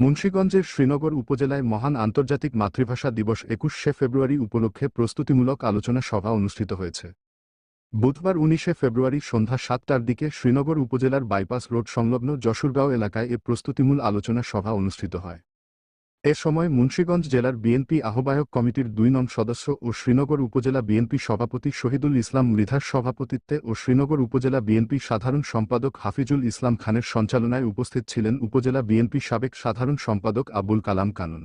মুন্সীগঞ্জের শ্রীনগর উপজেলায় মহান আন্তর্জাতিক মাতৃভাষা দিবস একুশে ফেব্রুয়ারি উপলক্ষে প্রস্তুতিমূলক আলোচনা সভা অনুষ্ঠিত হয়েছে। বুধবার উনিশে ফেব্রুয়ারি সন্ধ্যা সাতটার দিকে শ্রীনগর উপজেলার বাইপাস রোড সংলগ্ন যশোরগাঁও এলাকায় এ প্রস্তুতিমূল আলোচনা সভা অনুষ্ঠিত হয়। এ সময় মুন্সীগঞ্জ জেলার বিএনপি আহ্বায়ক কমিটির দুই নং সদস্য ও শ্রীনগর উপজেলা বিএনপি সভাপতি শহীদুল ইসলাম মৃধার সভাপতিত্বে ও শ্রীনগর উপজেলা বিএনপি সাধারণ সম্পাদক হাফিজুল ইসলাম খানের সঞ্চালনায় উপস্থিত ছিলেন উপজেলা বিএনপি সাবেক সাধারণ সম্পাদক আবুল কালাম কানুন।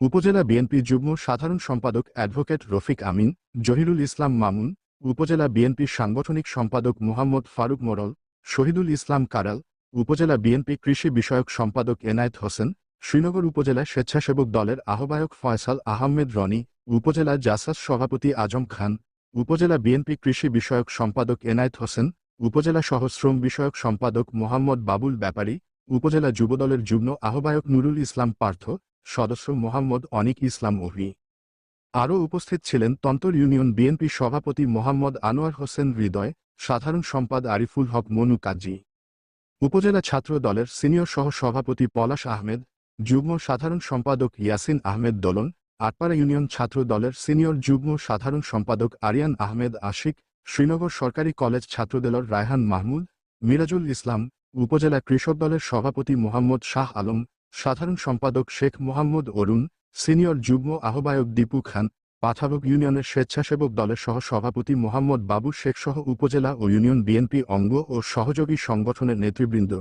উপজেলা বিএনপি যুগ্ম সাধারণ সম্পাদক অ্যাডভোকেট রফিক আমিন, জহিরুল ইসলাম মামুন, উপজেলা বিএনপির সাংগঠনিক সম্পাদক মোহাম্মদ ফারুক মোরল, শহীদুল ইসলাম কারাল, উপজেলা বিএনপি কৃষি বিষয়ক সম্পাদক এনায়েত হোসেন শ্রীনগর উপজেলা স্বেচ্ছাসেবক দলের আহ্বায়ক ফয়সাল আহমেদ রনি, উপজেলা জাসাস সভাপতি আজম খান, উপজেলা বিএনপি কৃষি বিষয়ক সম্পাদক এনায়েত হোসেন, উপজেলা সহ শ্রম বিষয়ক সম্পাদক মোহাম্মদ বাবুল ব্যাপারী, উপজেলা যুবদলের যুগ্ম আহ্বায়ক নুরুল ইসলাম পার্থ, সদস্য মোহাম্মদ অনিক ইসলাম ওহি। আরও উপস্থিত ছিলেন তন্তর ইউনিয়ন বিএনপি সভাপতি মোহাম্মদ আনোয়ার হোসেন হৃদয়, সাধারণ সম্পাদ আরিফুল হক মনু কাজী। উপজেলা ছাত্র দলের সিনিয়র সহ সভাপতি পলাশ আহমেদ যুগ্ম সাধারণ সম্পাদক ইয়াসিন আহমেদ দলন, আটপাড়া ইউনিয়ন ছাত্র দলের সিনিয়র যুগ্ম সাধারণ সম্পাদক আরিয়ান আহমেদ আশিক, শ্রীনগর সরকারি কলেজ ছাত্রদলের রায়হান মাহমুদ, মিরাজুল ইসলাম, উপজেলা কৃষক দলের সভাপতি মোহাম্মদ শাহ আলম, সাধারণ সম্পাদক শেখ মোহাম্মদ অরুণ, সিনিয়র যুগ্ম আহ্বায়ক দীপু খান পাথাবক ইউনিয়নের স্বেচ্ছাসেবক দলের সহ সভাপতি মোহাম্মদ বাবু শেখ সহ উপজেলা ও ইউনিয়ন বিএনপি অঙ্গ ও সহযোগী সংগঠনের নেতৃবৃন্দ।